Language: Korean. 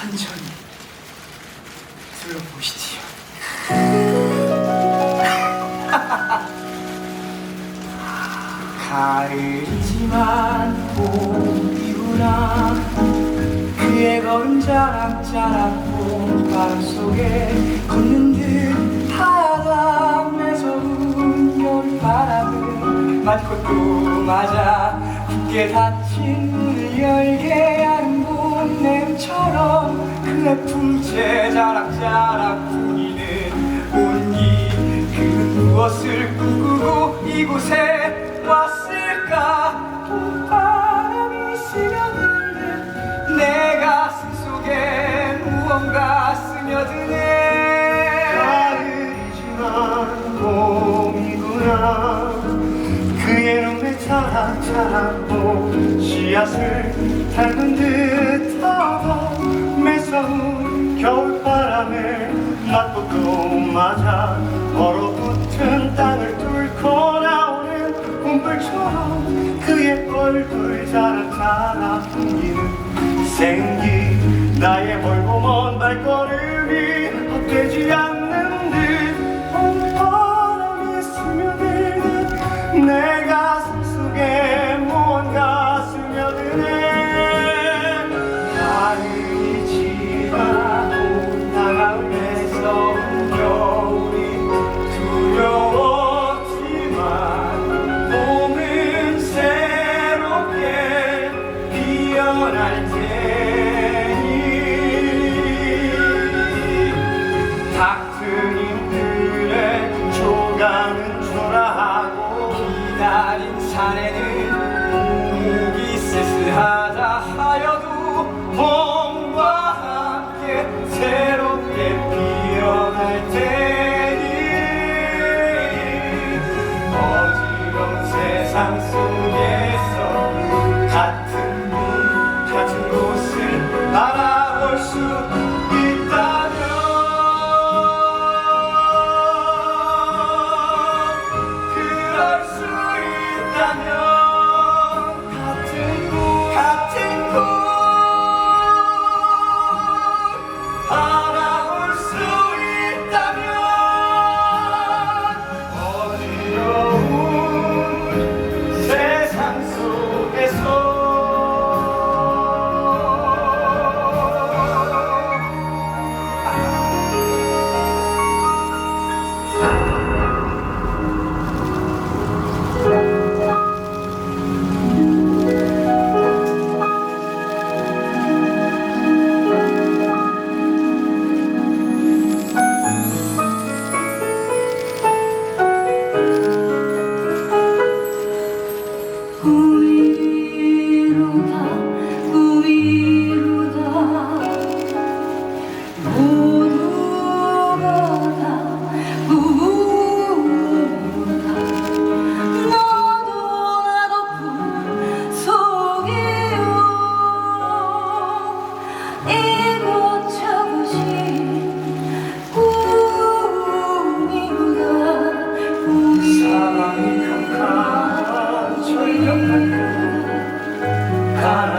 천천히 둘러보시지요. 가을이지만 봄이구나 그의 걸음 자락자락 봄바람 속에 걷는 듯 하다 매서운 겨울바람을 맞고 또 맞아 굳게 닫힌 문을 열게 봄냄처럼 그의 품체 자락자락 풍기는 온기. 그는 무엇을 꿈꾸고 이곳에 왔을까? 봄바람이 스며드는 내 가슴 속에 무언가 스며드네. 가을이지만 봄이구나. 그의 눈에 차락차락 봄 씨앗을 닮은 듯하다 매서운 겨울바람을 맞고 또 맞아 얼어붙은 땅을 뚫고 나오는 꿈불처럼 그의 얼굴 자락자락 풍기는 생기 나의 멀고 먼 발걸음이 헛되지 않는 산에는 우기 쓸쓸하다 하여도 봄과 함께 새롭게 피어날 테니. 어지러운 세상 이곳 저곳이 꿈인가 사랑이 평가한 철벽 같은